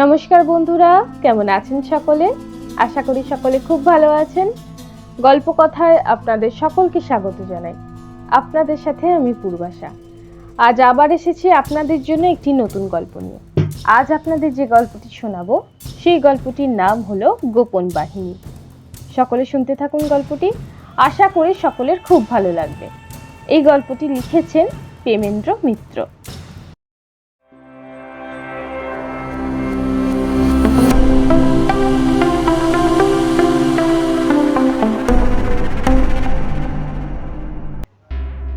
নমস্কার বন্ধুরা, কেমন আছেন সকলে? আশা করি সকলে খুব ভালো আছেন। গল্প কথায় আপনাদের সকলকে স্বাগত জানাই। আপনাদের সাথে আমি পূর্বাশা। আজ আবার এসেছি আপনাদের জন্য একটি নতুন গল্প নিয়ে। আজ আপনাদের যে গল্পটি শোনাবো, সেই গল্পটির নাম হলো গোপন বাহিনী। সকলে শুনতে থাকুন গল্পটি। আশা করি সকলের খুব ভালো লাগবে। এই গল্পটি লিখেছেন প্রেমেন্দ্র মিত্র।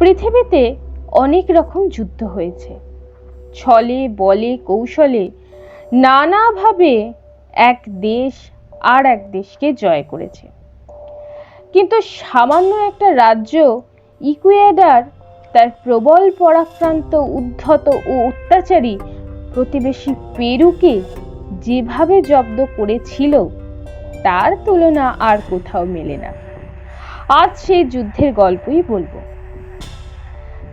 পৃথিবীতে অনেক রকম যুদ্ধ হয়েছে। ছলে, বলে, কৌশলে নানাভাবে এক দেশ আর এক দেশকে জয় করেছে। কিন্তু সামান্য একটা রাজ্য ইকুয়েডার তার প্রবল পরাক্রান্ত, উদ্ধত ও অত্যাচারী প্রতিবেশী পেরুকে যেভাবে জব্দ করেছিল, তার তুলনা আর কোথাও মেলে না। আজ সেই যুদ্ধের গল্পই বলব।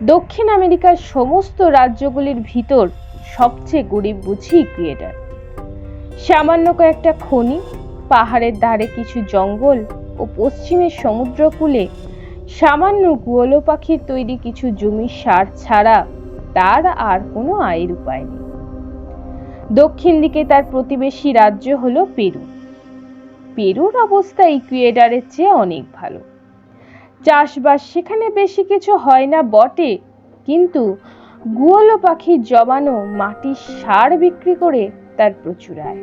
দক্ষিণ আমেরিকার সমস্ত রাজ্যগুলির ভিতর সবচেয়ে গরিব বুঝি ইকুয়েডার সামান্য কয়েকটা খনি, পাহাড়ের ধারে কিছু জঙ্গল ও পশ্চিমের সমুদ্রকূলে সামান্য গুয়লো পাখির তৈরি কিছু জমির সার ছাড়া তার আর কোনো আয়ের উপায় নেই। দক্ষিণ দিকে তার প্রতিবেশী রাজ্য হলো পেরু। পেরুর অবস্থা ইকুয়েডারের চেয়ে অনেক ভালো। চাষবাস সেখানে বেশি কিছু হয় না বটে। কিন্তু গুয়ালো পাখি জমানো মাটির সার বিক্রি করে তার প্রচুর আয়।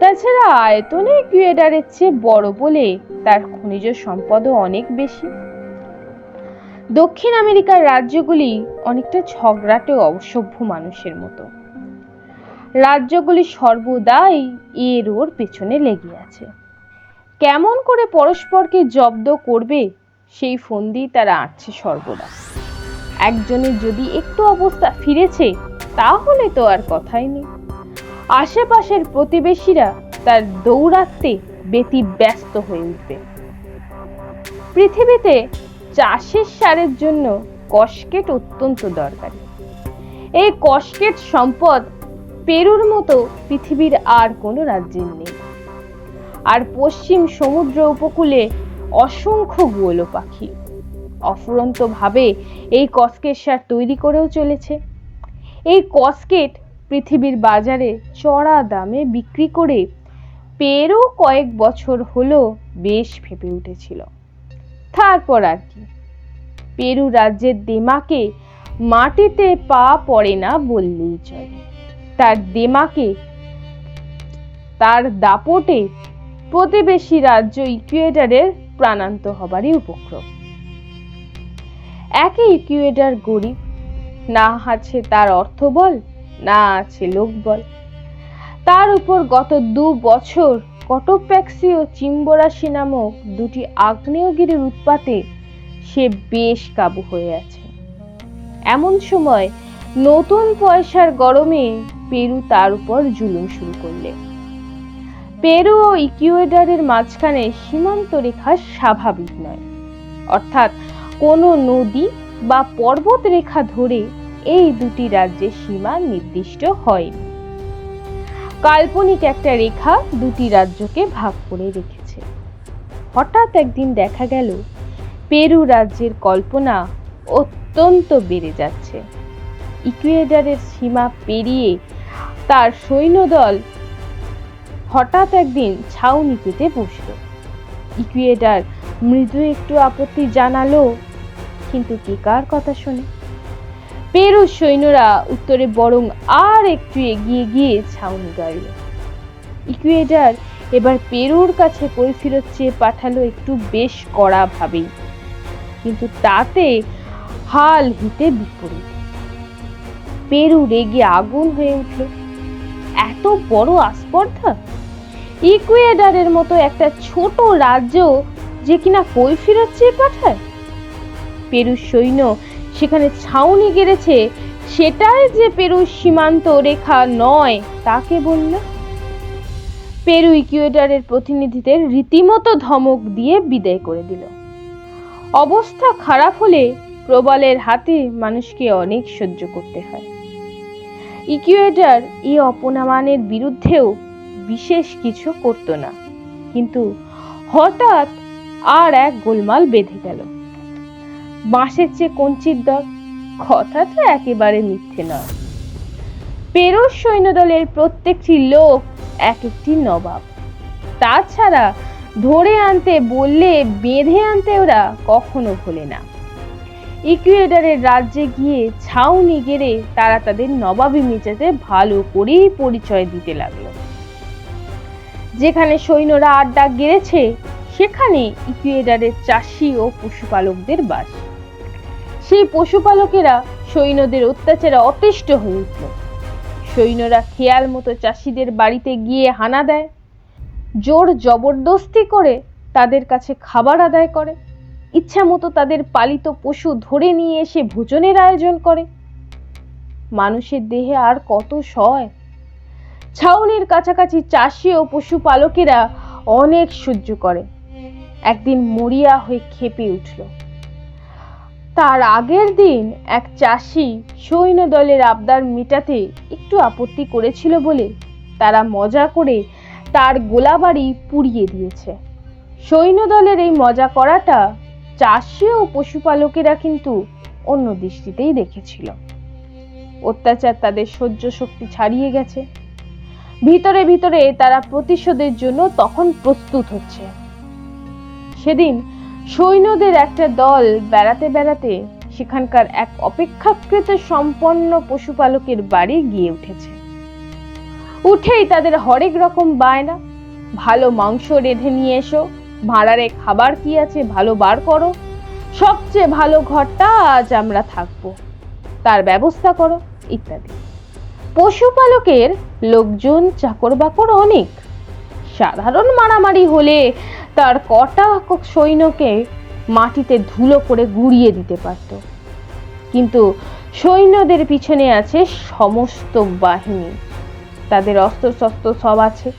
তাছাড়া আয়তনে ইকুয়েডারের চেয়ে বড় বলে তার খনিজ সম্পদও অনেক বেশি। দক্ষিণ আমেরিকার রাজ্যগুলি অনেকটা ঝগড়াটে অসভ্য মানুষের মতো। রাজ্যগুলি সর্বদাই এর ওর পেছনে লেগে আছে। কেমন করে পরস্পরকে জব্দ করবে সেই ফন্দি তারা আঁটছে সর্বদা। একজনের যদি একটু অবস্থা ফিরেছে, তাহলে তো আর কথাই নেই। আশেপাশের প্রতিবেশীরা তার দৌড়াতে বেতি ব্যস্ত হয়ে উঠবে। পৃথিবীতে চাষের সারের জন্য কসকেট অত্যন্ত দরকারি। এই কসকেট সম্পদ পেরুর মতো পৃথিবীর আর কোনো রাজ্যের নেই। আর পশ্চিম সমুদ্র উপকূলে অসংখ্য গোলো পাখি। অফুরন্তভাবে এই কসকেট সার তৈরি করেও চলেছে। এই কসকেট পৃথিবীর বাজারে চড়া দামে বিক্রি করে পেরু কয়েক বছর হলো বেশ ফেপে উঠেছিল। তারপর আর কি। পেরু রাজ্যের দেমাকে মাটিতে পা পড়ে না বললেই চলে। তার দেমাকে, তার দাপটে প্রতিবেশী রাজ্য ইকুয়েডারের প্রাণান্ত হবারই উপক্রম। একে ইকুয়েডার গরিব, না আছে তার অর্থবল, না আছে লোকবল। তার উপর গত দু বছর কটোপ্যাক্সি ও চিম্বরাশি নামক দুটি আগ্নেয়গিরির উৎপাতে সে বেশ কাবু হয়ে আছে। এমন সময় নতুন পয়সার গরমে পেরু তার উপর জুলুম শুরু করলে। পেরু ও ইকুয়েডারের মাঝখানে সীমান্ত রেখা স্বাভাবিক নয়। অর্থাৎ কোনো নদী বা পর্বত রেখা ধরে এই দুটি রাজ্যের সীমা নির্দিষ্ট হয়নি। কাল্পনিক একটা রেখা দুটি রাজ্যকে ভাগ করে রেখেছে। হঠাৎ একদিন দেখা গেল, পেরু রাজ্যের কল্পনা অত্যন্ত বেড়ে যাচ্ছে। ইকুয়েডারের সীমা পেরিয়ে তার সৈন্যদল হঠাৎ একদিন ছাউনি পেতে বসল। ইকুয়েডার মৃদু একটু আপত্তি জানালো, কিন্তু কে কার কথা শোনে? পেরু সৈন্যরা উত্তরে বরং আর একটু এগিয়ে গিয়ে ছাউনি গাড়ল ইকুয়েডার এবার পেরুর কাছে কৈফিরত চেয়ে পাঠালো একটু বেশ কড়া ভাবেই কিন্তু তাতে হাল হিতে বিপরীত। পেরু রেগে আগুন হয়ে উঠল। এত বড় আস্পর্ধা? ইকুয়েডারের মতো একটা ছোট রাজ্য যে কিনা কৈফিরত চেয়ে পাঠায়? পেরুর সৈন্য সেখানে ছাউনি গেড়েছে, সেটাই যে পেরুর সীমান্ত রেখা নয় তাকে বলল? পেরু ইকুয়েডারের প্রতিনিধিদের রীতিমতো ধমক দিয়ে বিদায় করে দিল। অবস্থা খারাপ হলে প্রবলের হাতে মানুষকে অনেক সহ্য করতে হয়। ইকুয়েডার এই অপনামানের বিরুদ্ধেও বিশেষ কিছু করত না। কিন্তু হঠাৎ আর এক গোলমাল বেঁধে গেল। বাঁশের চেয়ে কঞ্চির দর কথাটা একেবারে মিথ্যে নয়। পেরুর সৈন্যদলের প্রত্যেকটি লোক এক একটি নবাব। তাছাড়া ধরে আনতে বললে বেঁধে আনতে ওরা কখনো ভোলে না। ইকুয়েডারের রাজ্যে গিয়ে ছাউনি গেড়ে তারা তাদের নবাবী মেজাজে ভালো করেই পরিচয় দিতে লাগল। যেখানে সৈন্যরা আড্ডা গেড়েছে সেখানে ইকুয়েডরের চাষি ও পশুপালকদের বাস। সেই পশুপালকেরা সৈন্যদের অত্যাচারে অতিষ্ঠ হয়ে উঠল। সৈন্যরা খেয়াল মতো চাষিদের বাড়িতে গিয়ে হানা দেয়। জোর জবরদস্তি করে তাদের কাছে খাবার আদায় করে। ইচ্ছা মতো তাদের পালিত পশু ধরে নিয়ে এসে ভোজনের আয়োজন করে। মানুষের দেহে আর কত সয় ছাউনির কাছাকাছি চাষি ও পশুপালকেরা অনেক সহ্য করে। একদিন মরিয়া হয়ে খেপে উঠল। তার আগের দিন এক চাষি সৈন্য দলের আবদার মেটাতে একটু আপত্তি করেছিল বলে তারা মজা করে তার গোলাবাড়ি পুড়িয়ে দিয়েছে। সৈন্য দলের এই মজা করাটা চাষি ও পশুপালকেরা কিন্তু অন্য দৃষ্টিতেই দেখেছিল। অত্যাচার তাদের সহ্য শক্তি ছাড়িয়ে গেছে। ভিতরে ভিতরে তারা প্রতিশোধের জন্য তখন প্রস্তুত হচ্ছে। সেদিন সৈন্যদের একটা দল বেড়াতে বেড়াতে সেখানকার এক অপেক্ষাকৃত সম্পন্ন পশুপালকের বাড়ি গিয়ে উঠেছে। উঠেই তাদের হরেক রকম বায়না, ভালো মাংস রেঁধে নিয়ে এসো, ভাড়ারে খাবার কি আছে ভালো বার করো, সবচেয়ে ভালো ঘরটা আজ আমরা থাকব, তার ব্যবস্থা করো, ইত্যাদি। পশুপালকের লোকজন চাকর বাকর অনেক। সাধারণ মারামারি হলে তার কটা সৈন্যকে মাটিতে ধুলো করে গুড়িয়ে দিতে পারত। কিন্তু সৈন্যদের পিছনে আছে সমস্ত বাহিনী। তাদের অস্ত্রশস্ত্র সব আছে।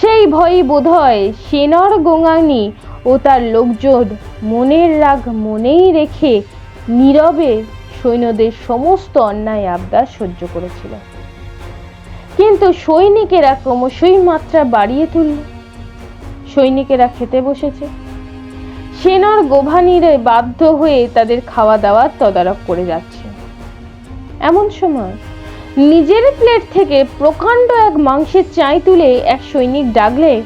সেই ভয়ই বোধ হয় সেনর গোঙানি ও তার লোকজন মনের রাগ মনেই রেখে নীরবে সৈন্যদের সমস্ত অন্যায় আবদার সহ্য করেছিল। কিন্তু সৈনিকেরা ক্রমশই মাত্রা বাড়িয়ে তুলল। সৈনিকেরা খেতে বসেছে। সেনার গোভানিরে বাধ্য হয়ে তাদের খাওয়া দাওয়ার তদারক করে যাচ্ছে। এমন সময় নিজের প্লেট থেকে প্রকাণ্ড এক মাংসের চাই তুলে এক সৈনিক ডাকলে,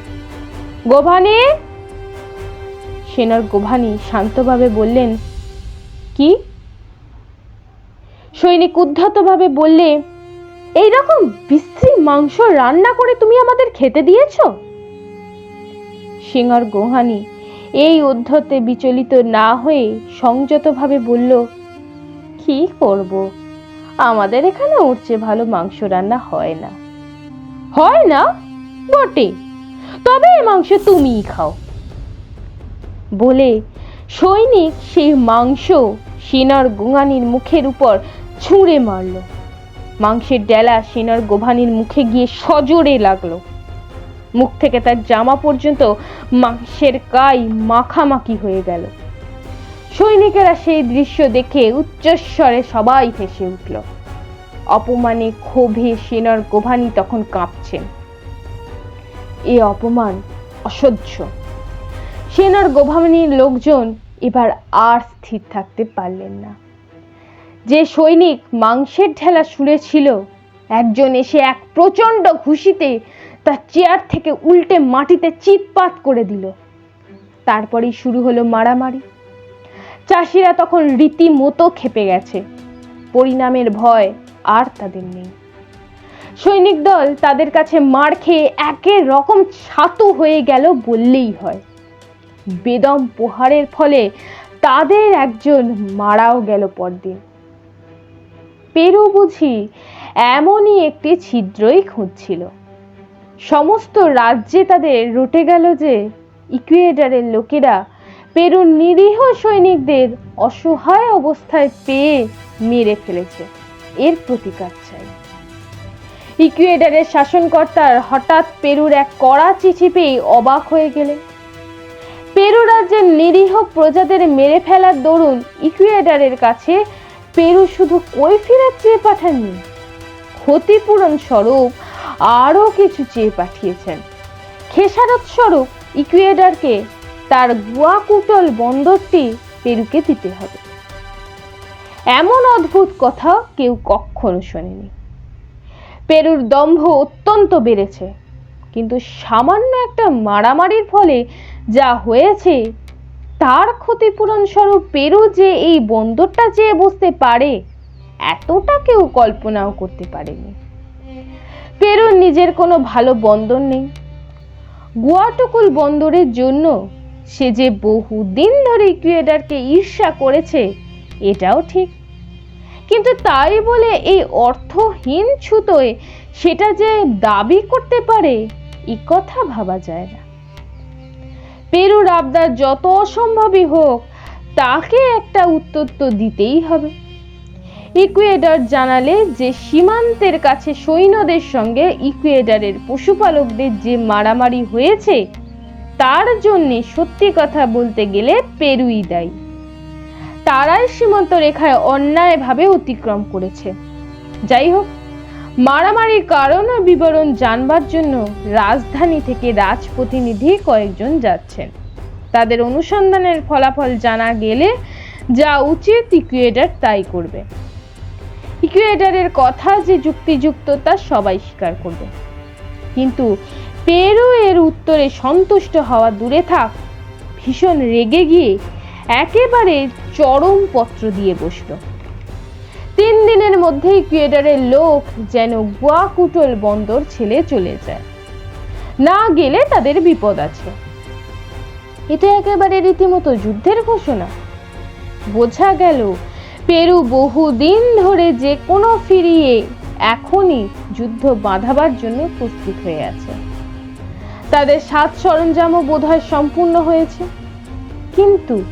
গোভানি! সেনার গোভানি শান্তভাবে বললেন, কি? সৈনিক উদ্ধতভাবে বললে এই রকম বিশ্রী মাংস রান্না করে তুমি আমাদের খেতে দিয়েছ? সিংহর গোহানি এই উদ্ধতে বিচলিত না হয়ে সংযতভাবে বলল, কি করব? আমাদের এখানে উঠছে ভালো মাংস রান্না হয় না। হয় না? বটে। তবে এই মাংস তুমিই খাও। বলে সৈনিক সেই মাংস সেনার গোঙানির মুখের উপর ছুঁড়ে মারল। মাংসের ডেলা সেনার গোভানির মুখে গিয়ে সজোরে লাগল। মুখ থেকে তার জামা পর্যন্ত মাংসের কাই মাখামাখি হয়ে গেল। সৈনিকেরা সেই দৃশ্য দেখে উচ্চস্বরে সবাই হেসে উঠল। অপমানে ক্ষোভে সেনার গোভানি তখন কাঁপছেন এ অপমান অসহ্য। সেনার গোভানির লোকজন এবার আর স্থির থাকতে পারলেন না। যে সৈনিক মাংসের ঢেলা শুনেছিল একজন এসে এক প্রচণ্ড ঘুষিতে তার চেয়ার থেকে উল্টে মাটিতে চিৎপাত করে দিল। তারপরেই শুরু হলো মারামারি। চাষিরা তখন রীতিমতো খেপে গেছে। পরিণামের ভয় আর তাদের নেই। সৈনিক দল তাদের কাছে মার খেয়ে একের রকম ছাতু হয়ে গেল বললেই হয়। বেদম প্রহারের ফলে তাদের একজন মারাও গেল পরদিন। পেরু বুঝি এমনই একটি ছিদ্রই খুঁজছিল। সমস্ত রাজ্যে তাদের রটে গেল যে ইকুয়েডারের লোকেরা পেরুর নিরীহ সৈনিকদের অসহায় অবস্থায় পেয়ে মেরে ফেলেছে। এর প্রতিকার চাই। ইকুয়েডারের শাসনকর্তার হঠাৎ পেরুর এক কড়া চিঠি পেয়ে অবাক হয়ে গেলেন পেরু রাজ্যের নিরীহ প্রজাদের মেরে ফেলার দরুন ইকুয়েডারের কাছে পেরু শুধু কৈফিরাত চেয়ে পাঠাননি, ক্ষতিপূরণ স্বরূপ আরও কিছু চেয়ে পাঠিয়েছেন। খেসারত স্বরূপ ইকুয়েডারকে তার গুয়াকুটল বন্দরটি পেরুকে দিতে হবে। এমন অদ্ভুত কথা কেউ কখনো শোনেনি। পেরুর দম্ভ অত্যন্ত বেড়েছে, কিন্তু সামান্য একটা মারামারির ফলে যা হয়েছে তার ক্ষতিপূরণ স্বরূপ পেরু যে এই বন্দরটা চেয়ে বসতে পারে, এতটা কেউ কল্পনাও করতে পারেনি। পেরুর নিজের কোনো ভালো বন্দর নেই। গুয়াটকুল বন্দরের জন্য সে যে বহুদিন ধরে ইকুয়েডারকে ঈর্ষা করেছে, এটাও ঠিক। কিন্তু তাই বলে এই অর্থহীন ছুতোয় সেটা যে দাবি করতে পারে, এ কথা ভাবা যায় না। পেরুর আবদার যত অসম্ভবই হোক, তাকে একটা উত্তর তো দিতেই হবে। ইকুয়েডর জানালে যে সীমান্তের কাছে সৈন্যদের সঙ্গে ইকুয়েডারের পশুপালকদের যে মারামারি হয়েছে, তার জন্য সত্যি কথা বলতে গেলে পেরুই দায়ী। তারাই সীমান্ত রেখায় অন্যায়ভাবে অতিক্রম করেছে। যাই হোক মারামারির কারণ ও বিবরণ জানবার জন্য রাজধানী থেকে রাজপ্রতিনিধি কয়েকজন যাচ্ছেন। তাদের অনুসন্ধানের ফলাফল জানা গেলে যা উচিত, ইকুয়েডার তাই করবে। ইকুয়েডারের কথা যে যুক্তিযুক্ত তা সবাই স্বীকার করবে। কিন্তু পেরু এর উত্তরে সন্তুষ্ট হওয়া দূরে থাক, ভীষণ রেগে গিয়ে একেবারে চরম পত্র দিয়ে বসল। তিন দিনের মধ্যেই ইকুয়েডারের লোক যেন গুয়াকুটল বন্দর ছেড়ে চলে যায়। না গেলে তাদের বিপদ আছে। এটা একেবারে রীতিমতো যুদ্ধের ঘোষণা। বোঝা গেল, পেরু বহুদিন ধরে যে কোনো ফিরিয়ে এখনই যুদ্ধ বাঁধাবার জন্য প্রস্তুত হয়ে আছে। তাদের সাত সরঞ্জামও বোধহয় সম্পূর্ণ হয়েছে। কিন্তু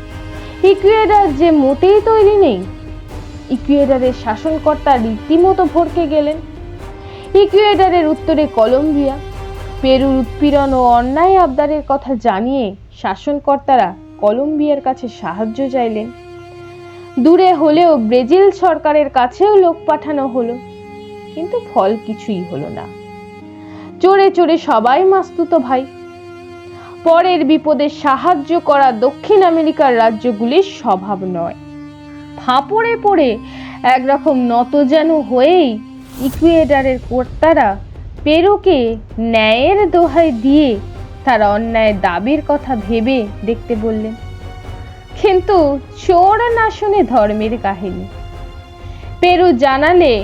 ইকুয়েডার যে মোটেই তৈরি নেই ইকুয়েডারের শাসনকর্তা রীতিমতো ভরকে গেলেন। ইকুয়েডারের উত্তরে কলম্বিয়া, পেরুর উৎপীড়ন ও অন্যায় আবদারের কথা জানিয়ে শাসনকর্তারা কলম্বিয়ার কাছে সাহায্য চাইলেন। দূরে হলেও ব্রাজিল সরকারের কাছেও লোক পাঠানো হলো, কিন্তু ফল কিছুই হলো না। চড়ে চড়ে সবাই মাস্তুত ভাই। পরের বিপদে সাহায্য করা দক্ষিণ আমেরিকার রাজ্যগুলির স্বভাব নয়। ফাঁপড়ে পড়ে একরকম নত যেন হয়েই ইকুয়েডারের কর্তারা পেরুকে ন্যায়ের দোহাই দিয়ে তার অন্যায় দাবির কথা ভেবে দেখতে বললেন, কিন্তু চোর না শুনে ধর্মের কাহিনী পেরু জানালে,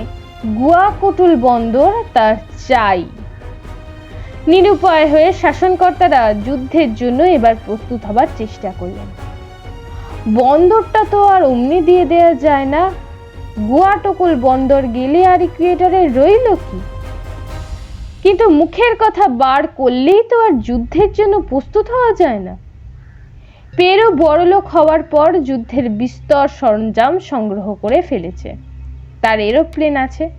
গুয়াকুটুল বন্দর তার চাই। নিরুপায় হয়ে শাসনকর্তারা যুদ্ধের জন্য এবার প্রস্তুত হবার চেষ্টা করলেন। বন্দরটা তো আর অমনি দিয়ে দেওয়া যায় না। গুয়াটকুল বন্দর গেলে আর ইকুয়েটরে রইল কি? কিন্তু মুখের কথা বার করলেই তো আর যুদ্ধের জন্য প্রস্তুত হওয়া যায় না। পেরু বড়লোক হওয়ার পর যুদ্ধের বিস্তর সরঞ্জাম সংগ্রহ করে ফেলেছে। তার এরোপ্লেন আছে,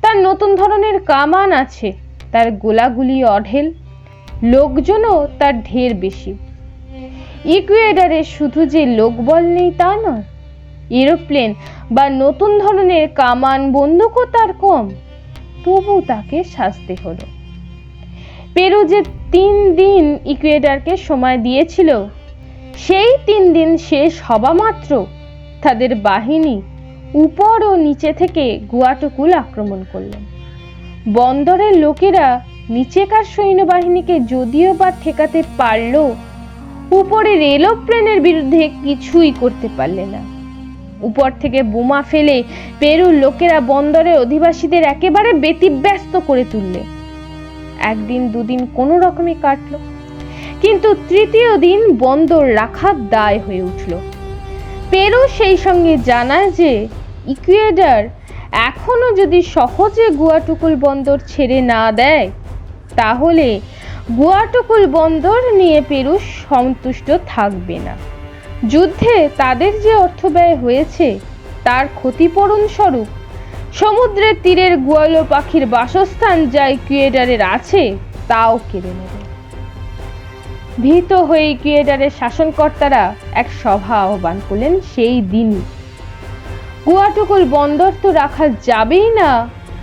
তার নতুন ধরনের কামান আছে, তার গোলাগুলি অঢেল, লোকজনও তার ঢের বেশি। ইকুয়েডারে শুধু যে লোকবল নেই তা নয়, এরোপ্লেন বা নতুন ধরনের কামান বন্দুকও তার কম, তবু তাকে সাজতে হলো। পেরু যে তিন দিন ইকুয়েডারকে সময় দিয়েছিল, সেই তিন দিন শেষ হবা মাত্র তাদের বাহিনী উপর ও নিচে থেকে গুয়াটুকুল আক্রমণ করলেন। বন্দরের লোকেরা নিচেকার সৈন্যবাহিনীকে যদিও বা ঠেকাতে পারল উপরের এরোপ্লেনের বিরুদ্ধে কিছুই করতে পারলে না। উপর থেকে বোমা ফেলে পেরুর লোকেরা বন্দরের অধিবাসীদের একেবারে ব্যতিব্যস্ত করে তুললে। একদিন দুদিন কোনো রকমে কাটল। কিন্তু তৃতীয় দিন বন্দর রাখার দায় হয়ে উঠল। পেরু সেই সঙ্গে জানায় যে, ইকুয়েডার, এখনও যদি সহজে গুয়াটুকুল বন্দর ছেড়ে না দেয়, তাহলে গুয়াটুকুল বন্দর নিয়ে পেরু সন্তুষ্ট থাকবে না। যুদ্ধে তাদের যে অর্থ ব্যয় হয়েছে, তার ক্ষতিপূরণ স্বরূপ সমুদ্রের তীরের গোয়ালো পাখির বাসস্থান যা ইকুয়েডারের আছে, তাও কেড়ে নেবে। ভীত হয়ে ইকুয়েডারের শাসনকর্তারা এক সভা আহ্বান করলেন সেই দিনই। গুয়াটুকুল বন্দর তো রাখা যাবেই না,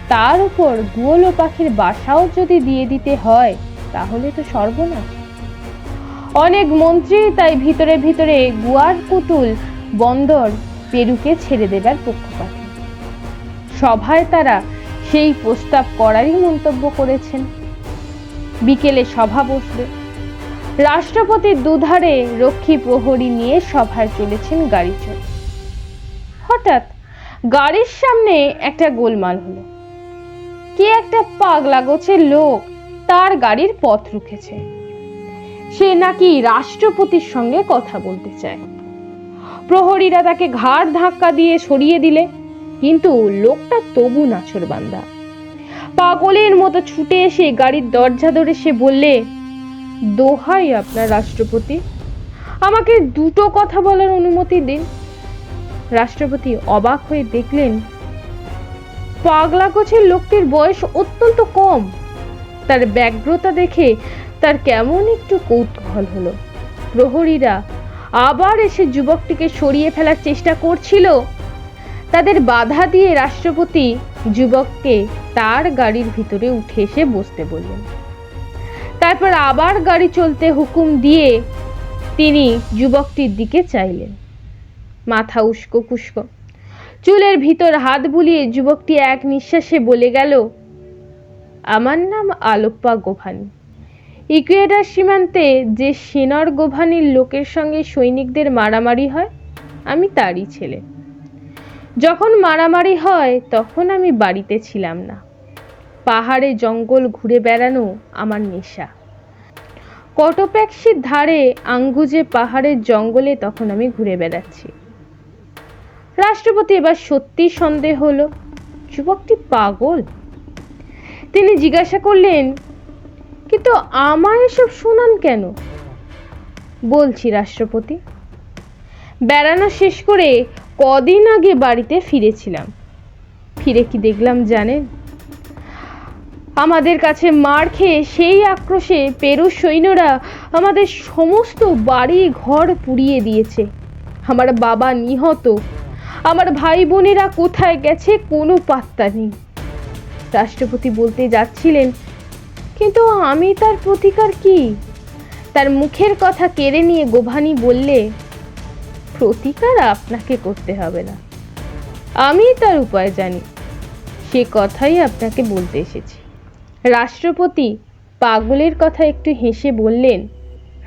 তার উপর গুয়ালো পাখির বাসাও যদি দিয়ে দিতে হয় তাহলে তো সর্বনাশ। অনেক মন্ত্রী তাই ভিতরে ভিতরে গুয়ার পুতুল বন্দর পেরুকে ছেড়ে দেবার পক্ষপাতী। সভায় তারা সেই প্রস্তাব করারই মন্তব্য করেছেন। বিকেলে সভা বসবে। রাষ্ট্রপতির দুধারে রক্ষী প্রহরী নিয়ে সভায় চলেছেন গাড়ি চড়ে হঠাৎ গাড়ির সামনে একটা গোলমাল হলো। কে একটা পাগলা গোছের লোক তার গাড়ির পথ রুখেছে। সে নাকি রাষ্ট্রপতির সঙ্গে কথা বলতে চায়। প্রহরীরা তাকে ঘাড় ধাক্কা দিয়ে সরিয়ে দিলে, কিন্তু লোকটা তবু নাছরবান্দা পাগলের মতো ছুটে এসে গাড়ির দরজা ধরে সে বললে, দোহাই আপনার রাষ্ট্রপতি, আমাকে দুটো কথা বলার অনুমতি দিন। রাষ্ট্রপতি অবাক হয়ে দেখলেন, পাগলা গোছের লোকটির বয়স অত্যন্ত কম। তার ব্যগ্রতা দেখে তার কেমন একটু কৌতূহল হলো। প্রহরীরা আবার এসে যুবকটিকে সরিয়ে ফেলার চেষ্টা করছিল। তাদের বাধা দিয়ে রাষ্ট্রপতি যুবককে তার গাড়ির ভিতরে উঠে এসে বসতে বললেন। তারপর আবার গাড়ি চলতে হুকুম দিয়ে তিনি যুবকটির দিকে চাইলেন। মাথা উস্কো কুস্কো চুলের ভিতর হাত বুলিয়ে যুবকটি এক নিঃশ্বাসে বলে গেল আমার নাম আলোপ্পা গোভানি। ইকুয়েডার সীমান্তে যে সেনর গোভানির লোকের সঙ্গে সৈনিকদের মারামারি হয়, আমি তারই ছেলে। যখন মারামারি হয়, তখন আমি বাড়িতে ছিলাম না। পাহাড়ে জঙ্গল ঘুরে বেড়ানো আমার নেশা। কটোপ্যাক্সির ধারে আঙ্গুজে পাহাড়ের জঙ্গলে তখন আমি ঘুরে বেড়াচ্ছি। রাষ্ট্রপতি এবার সত্যি সন্দেহ হলো যুবকটি পাগল? তিনি জিজ্ঞাসা করলেন, কিন্তু আমায় এসব শোনান কেন? বলছি রাষ্ট্রপতি, বেড়ানো শেষ করে কদিন আগে বাড়িতে ফিরেছিলাম। ফিরে কি দেখলাম জানেন? আমাদের কাছে মার খেয়ে সেই আক্রোশে পেরু সৈন্যরা আমাদের সমস্ত বাড়ি ঘর পুড়িয়ে দিয়েছে। আমার বাবা নিহত। আমার ভাই বোনেরা কোথায় গেছে কোনো পাত্তা নেই। রাষ্ট্রপতি বলতে যাচ্ছিলেন কিন্তু আমি তার প্রতিকার কি? তার মুখের কথা কেড়ে নিয়ে গোভানি বললে প্রতিকার আপনাকে করতে হবে না। আমি তার উপায় জানি। সে কথাই আপনাকে বলতে এসেছি। রাষ্ট্রপতি পাগলের কথা একটু হেসে বললেন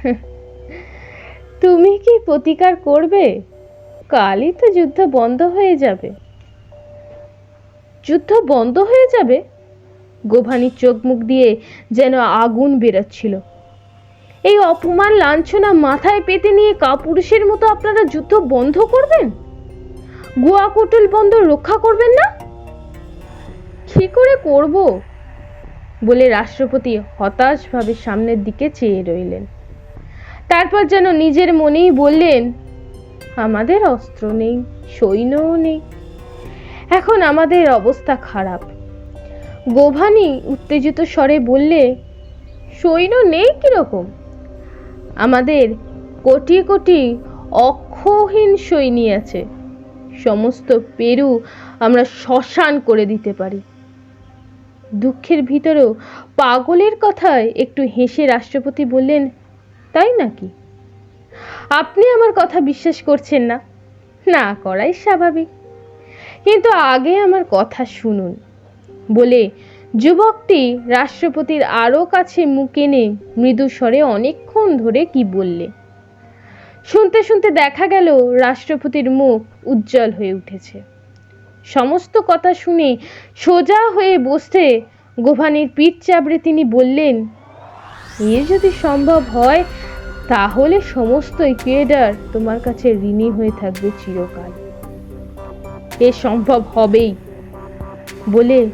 "হুঁ, তুমি কি প্রতিকার করবে? কালই তো যুদ্ধ বন্ধ হয়ে যাবে। যুদ্ধ বন্ধ হয়ে যাবে? গোভানির চোখ মুখ দিয়ে যেন আগুন বেরোচ্ছিল। এই অপমান লাঞ্ছনা মাথায় পেতে নিয়ে কাপুরুষের মতো আপনারা যুদ্ধ বন্ধ করবেন? গুয়াকুটুল বন্ধ রক্ষা করবেন না? কি করে করব? বলে রাষ্ট্রপতি হতাশভাবে সামনের দিকে চেয়ে রইলেন। তারপর যেন নিজের মনেই বললেন, আমাদের অস্ত্র নেই, সৈন্যও নেই এখন আমাদের অবস্থা খারাপ। গোভানি উত্তেজিত স্বরে বললে, সৈন্য নেই কীরকম? আমাদের কোটি কোটি অক্ষহীন সৈনী আছে। সমস্ত পেরু আমরা শ্মশান করে দিতে পারি। দুঃখের ভিতরেও পাগলের কথায় একটু হেসে রাষ্ট্রপতি বললেন, তাই নাকি? আপনি আমার কথা বিশ্বাস করছেন না। না করাই স্বাভাবিক। কিন্তু আগে আমার কথা শুনুন। বলে যুবকটি রাষ্ট্রপতির আরও কাছে মুখ এনে মৃদু স্বরে অনেকক্ষণ ধরে কি বললে। শুনতে শুনতে দেখা গেল রাষ্ট্রপতির মুখ উজ্জ্বল হয়ে উঠেছে। সমস্ত কথা শুনে সোজা হয়ে বসতে গোভানির পিঠ চাপড়ে তিনি বললেন, এ যদি সম্ভব হয়, তাহলে সমস্ত ইকুয়েডার তোমার কাছে ঋণী হয়ে থাকবে চিরকাল। এ সম্ভব হবেই। বলে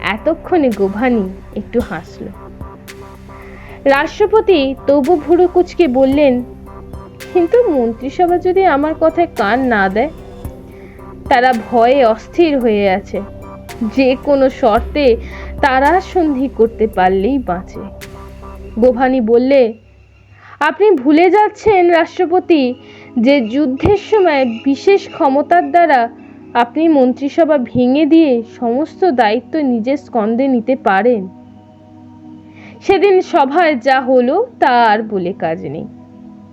এতক্ষণে গোভানি একটু হাসল। রাষ্ট্রপতি তবু ভুরু কুচকে বললেন, কিন্তু মন্ত্রিসভা যদি আমার কথায় কান না দেয়, তারা ভয়ে অস্থির হয়ে আছে। যে কোনো শর্তে তারা সন্ধি করতে পারলেই বাঁচে। গোভানি বললে, আপনি ভুলে যাচ্ছেন রাষ্ট্রপতি, যে যুদ্ধের সময় বিশেষ ক্ষমতার দ্বারা আপনি মন্ত্রিসভা ভেঙে দিয়ে সমস্ত দায়িত্ব নিজের স্কন্ধে নিতে পারেন। সেদিন সভায় যা হলো তা আর বলে কাজ নেই।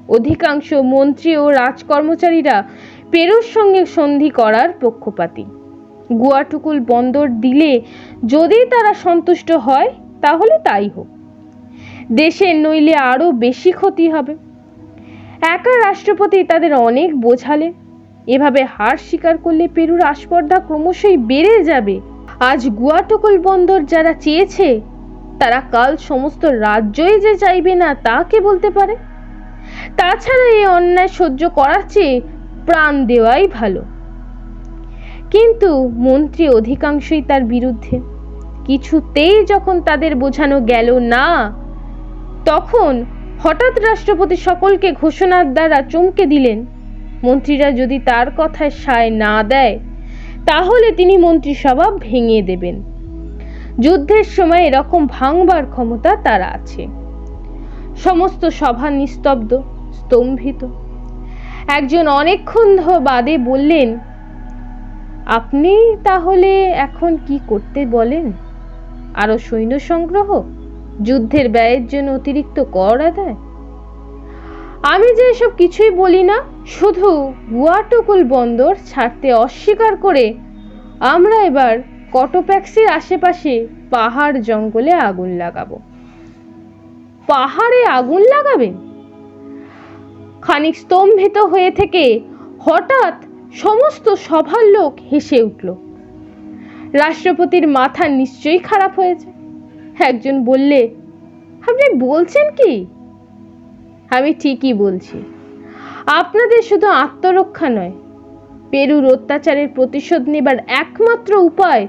অধিকাংশ মন্ত্রী ও রাজকর্মচারীরা পেরুর সঙ্গে সন্ধি করার পক্ষপাতী। গুয়াটুকুল বন্দর দিলে যদি তারা সন্তুষ্ট হয়, তাহলে তাই হোক। দেশের নইলে আরও বেশি ক্ষতি হবে। একা রাষ্ট্রপতি তাদের অনেক বোঝালেন। এভাবে হার স্বীকার করলে পেরুর আস্পর্ধা ক্রমশই বেড়ে যাবে। আজ গুয়াটুকুল বন্দর যারা চেয়েছে, তারা কাল সমস্ত রাজ্যই যে চাইবে না তা কে বলতে পারে? তাছাড়া এই অন্যায় সহ্য করার চেয়ে প্রাণ দেওয়াই ভালো। কিন্তু মন্ত্রী অধিকাংশই তার বিরুদ্ধে। কিছুতেই যখন তাদের বোঝানো গেল না, তখন হঠাৎ রাষ্ট্রপতি সকলকে ঘোষণার দ্বারা চমকে দিলেন। মন্ত্রীরা যদি তার কথায় সায় না দেয়, তাহলে তিনি মন্ত্রিসভা ভেঙে দেবেন। যুদ্ধের সময় এরকম ভাঙবার ক্ষমতা তার আছে। সমস্ত সভা নিস্তব্ধ, স্তম্ভিত। একজন অনেকক্ষণ বাদে বললেন, আপনি তাহলে এখন কি করতে বলেন? আরও সৈন্য সংগ্রহ? যুদ্ধের ব্যয়ের জন্য অতিরিক্ত কর আদায়? আমি যে এসব কিছুই বলি না, শুধু গুয়াটুকুল বন্দর ছাড়তে অস্বীকার করে আমরা এবার কটোপ্যাক্সির আশেপাশে পাহাড় জঙ্গলে আগুন লাগাবো। পাহাড়ে আগুন লাগাবেন খানিক স্তম্ভিত হয়ে থেকে হঠাৎ সমস্ত সভার লোক হেসে উঠল। রাষ্ট্রপতির মাথা নিশ্চয়ই খারাপ হয়েছে। একজন বললে, আপনি বলছেন কি? আমি ঠিকই বলছি। আপনাদের শুধু আত্মরক্ষা নয়, পেরুর অত্যাচারের প্রতিশোধ নেবার একমাত্র উপায়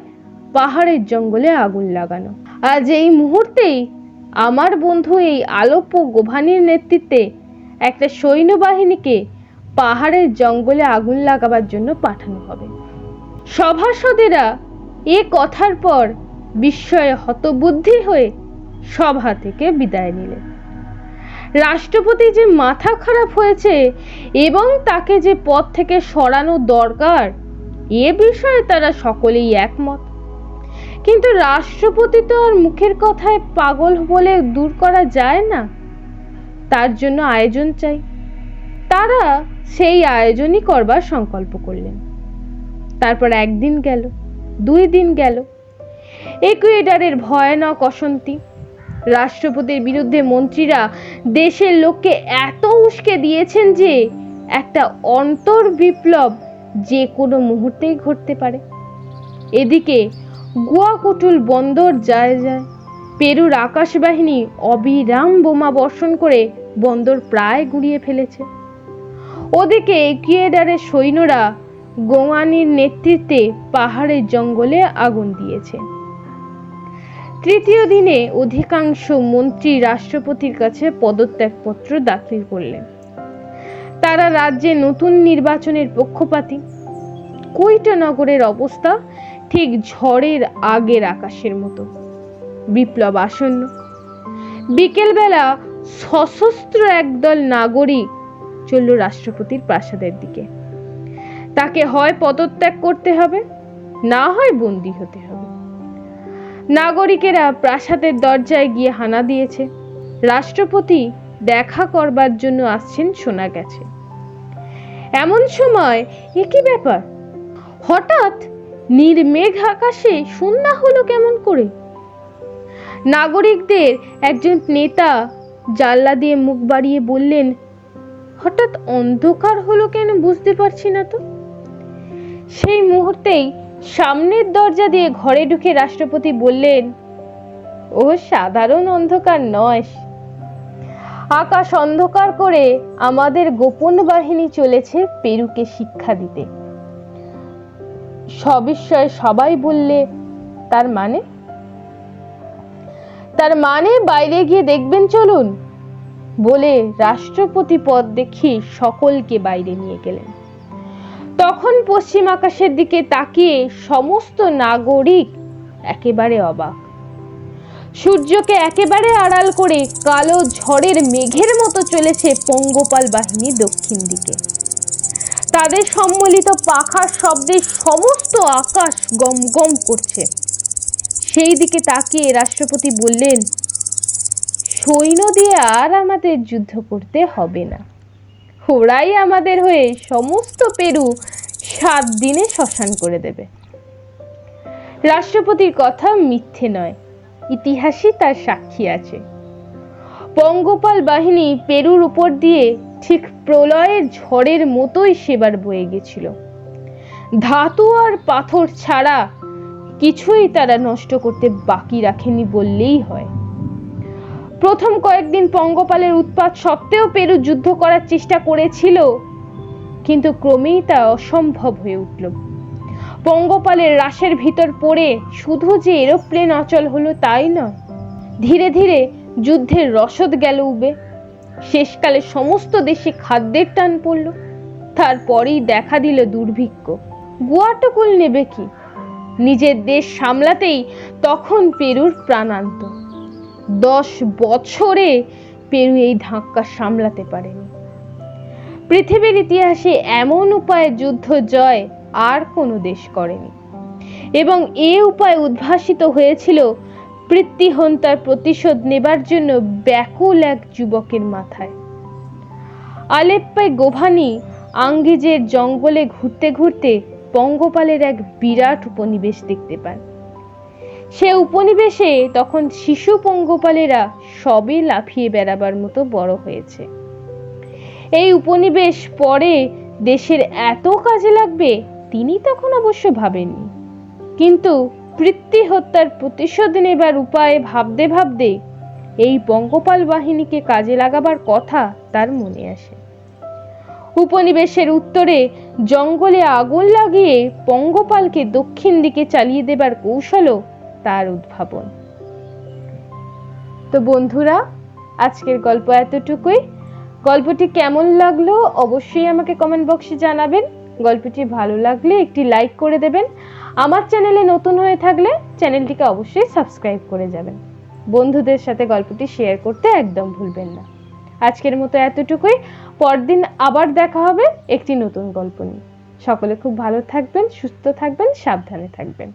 পাহাড়ের জঙ্গলে আগুন লাগানো। আজ এই মুহূর্তেই আমার বন্ধু এই আলোপ্য গোভানির নেতৃত্বে একটা সৈন্যবাহিনীকে পাহাড়ের জঙ্গলে আগুন লাগাবার জন্য পাঠানো হবে। সভাসদেরা এ কথার পর বিস্ময়ে হতবুদ্ধি হয়ে সভা থেকে বিদায় নিলেন। রাষ্ট্রপতি যে মাথা খারাপ হয়েছে এবং তাকে যে পদ থেকে সরানো দরকার, এ বিষয়ে তারা সকলেই একমত। কিন্তু রাষ্ট্রপতি তো আর মুখের কথায় পাগল বলে দূর করা যায় না। তার জন্য আয়োজন চাই। তারা সেই আয়োজনই করবার সংকল্প করলেন। তারপর একদিন গেল, দুই দিন গেল। একুয়েডারের ভয়ানক অশান্তি। রাষ্ট্রপতির বিরুদ্ধে মন্ত্রীরা দেশের লোককে এত উস্কে দিয়েছেন যে একটা অন্তর বিপ্লব যে কোনো মুহূর্তেই ঘটতে পারে। এদিকে গুয়াকুটুল বন্দর যায় যায়। পেরুর আকাশবাহিনী অবিরাম বোমা বর্ষণ করে বন্দর প্রায় গুড়িয়ে ফেলেছে। ওদিকে কিয়েডারের সৈন্যরা গোয়ানির নেতৃত্বে পাহাড়ের জঙ্গলে আগুন দিয়েছে। তৃতীয় দিনে অধিকাংশ মন্ত্রী রাষ্ট্রপতির কাছে পদত্যাগপত্র দাখিল করলেন। তারা রাজ্যে নতুন নির্বাচনের পক্ষপাতী। কুইটা নগরের অবস্থা ঠিক ঝড়ের আগের আকাশের মতো। বিপ্লব আসন্ন। বিকেলবেলা সশস্ত্র একদল নাগরিক চলল রাষ্ট্রপতির প্রাসাদের দিকে। তাকে হয় পদত্যাগ করতে হবে, না হয় বন্দী হতে হবে। নাগরিকেরা প্রাসাদের দরজায় গিয়ে হানা দিয়েছে। রাষ্ট্রপতি দেখা করবার জন্য আসছেন শোনা গেছে। এমন সময়, এ কি ব্যাপার? হঠাৎ নির্মেঘ আকাশে সন্ধ্যা হলো কেমন করে? নাগরিকদের একজন নেতা জানলা দিয়ে মুখ বাড়িয়ে বললেন, হঠাৎ অন্ধকার হলো কেন বুঝতে পারছি না তো? সেই মুহূর্তেই সামনের দরজা দিয়ে ঘরে ঢুকে রাষ্ট্রপতি বললেন, ও সাধারণ অন্ধকার নয়। আকাশ অন্ধকার করে আমাদের গোপন বাহিনী চলেছে পেরুকে শিক্ষা দিতে। সবিস্ময়ে সবাই বললে, তার মানে? তার মানে বাইরে গিয়ে দেখবেন, চলুন, বলে রাষ্ট্রপতি পদ দেখিয়ে সকলকে বাইরে নিয়ে গেলেন। তখন পশ্চিম আকাশের দিকে তাকিয়ে সমস্ত নাগরিক একেবারে অবাক। সূর্যকে একেবারে আড়াল করে কালো ঝড়ের মেঘের মতো চলেছে পঙ্গপাল বাহিনী দক্ষিণ দিকে। তাদের সম্মিলিত পাখার শব্দে সমস্ত আকাশ গম গম করছে। সেই দিকে তাকিয়ে রাষ্ট্রপতি বললেন, সৈন্য দিয়ে আর আমাদের যুদ্ধ করতে হবে না। ওরাই আমাদের হয়ে সমস্ত পেরু সাত দিনে শ্মশান করে দেবে। রাষ্ট্রপতির কথা মিথ্যে নয় ইতিহাসই তার সাক্ষী আছে। পঙ্গপাল বাহিনী পেরুর উপর দিয়ে ঠিক প্রলয়ের ঝড়ের মতোই সেবার বয়ে গেছিল। ধাতু আর পাথর ছাড়া কিছুই তারা নষ্ট করতে বাকি রাখেনি বললেই হয়। প্রথম কয়েকদিন পঙ্গপালের উৎপাত সত্ত্বেও পেরু যুদ্ধ করার চেষ্টা করেছিল, কিন্তু ক্রমেই তা অসম্ভব হয়ে উঠল। পঙ্গপালের রাশের ভিতর পড়ে শুধু যে এরোপ্লেন অচল হলো তাই নয়, ধীরে ধীরে যুদ্ধের রসদ গেল উবে। শেষকালে সমস্ত দেশে খাদ্যের টান পড়ল, তারপরেই দেখা দিল দুর্ভিক্ষ। গুয়াটকুল নেবে কি? নিজের দেশ সামলাতেই তখন পেরুর প্রাণান্ত। দশ বছরে পেরু এই ধাক্কা সামলাতে পারেনি। পৃথিবীর ইতিহাসে এমন উপায়ে যুদ্ধ জয় আর কোনো দেশ করেনি। এবং এ উপায় উদ্ভাসিত হয়েছিল পৃথ্বীহন্তার প্রতিশোধ নেবার জন্য ব্যাকুল এক যুবকের মাথায়। আলেপ্পায় গোভানি আঙ্গিজের জঙ্গলে ঘুরতে ঘুরতে পঙ্গপালের এক বিরাট উপনিবেশ দেখতে পান। সে উপনিবেশে তখন শিশু পঙ্গপালেরা সবে লাফিয়ে বেড়াবার মতো বড় হয়েছে। এই উপনিবেশ পরে দেশের এত কাজে লাগবে তিনি তখন অবশ্য ভাবেননি। কিন্তু পৃথ্বী হত্যার প্রতিশোধ নেবার উপায় ভাবতে ভাবতে এই পঙ্গপাল বাহিনীকে কাজে লাগাবার কথা তার মনে আসে। উপনিবেশের উত্তরে জঙ্গলে আগুন লাগিয়ে পঙ্গপালকে দক্ষিণ দিকে চালিয়ে দেবার কৌশলও তার উদ্ভাবন। তো বন্ধুরা, আজকের গল্প এতটুকুই। গল্পটি কেমন লাগল অবশ্যই আমাকে কমেন্ট বক্সে জানাবেন। গল্পটি ভালো লাগলে একটি লাইক করে দেবেন। আমার চ্যানেলে নতুন হয়ে থাকলে চ্যানেলটিকে অবশ্যই সাবস্ক্রাইব করে যাবেন। বন্ধুদের সাথে গল্পটি শেয়ার করতে একদম ভুলবেন না। আজকের মতো এতটুকুই। পরদিন আবার দেখা হবে একটি নতুন গল্প নিয়ে। সকলে খুব ভালো থাকবেন, সুস্থ থাকবেন, সাবধানে থাকবেন।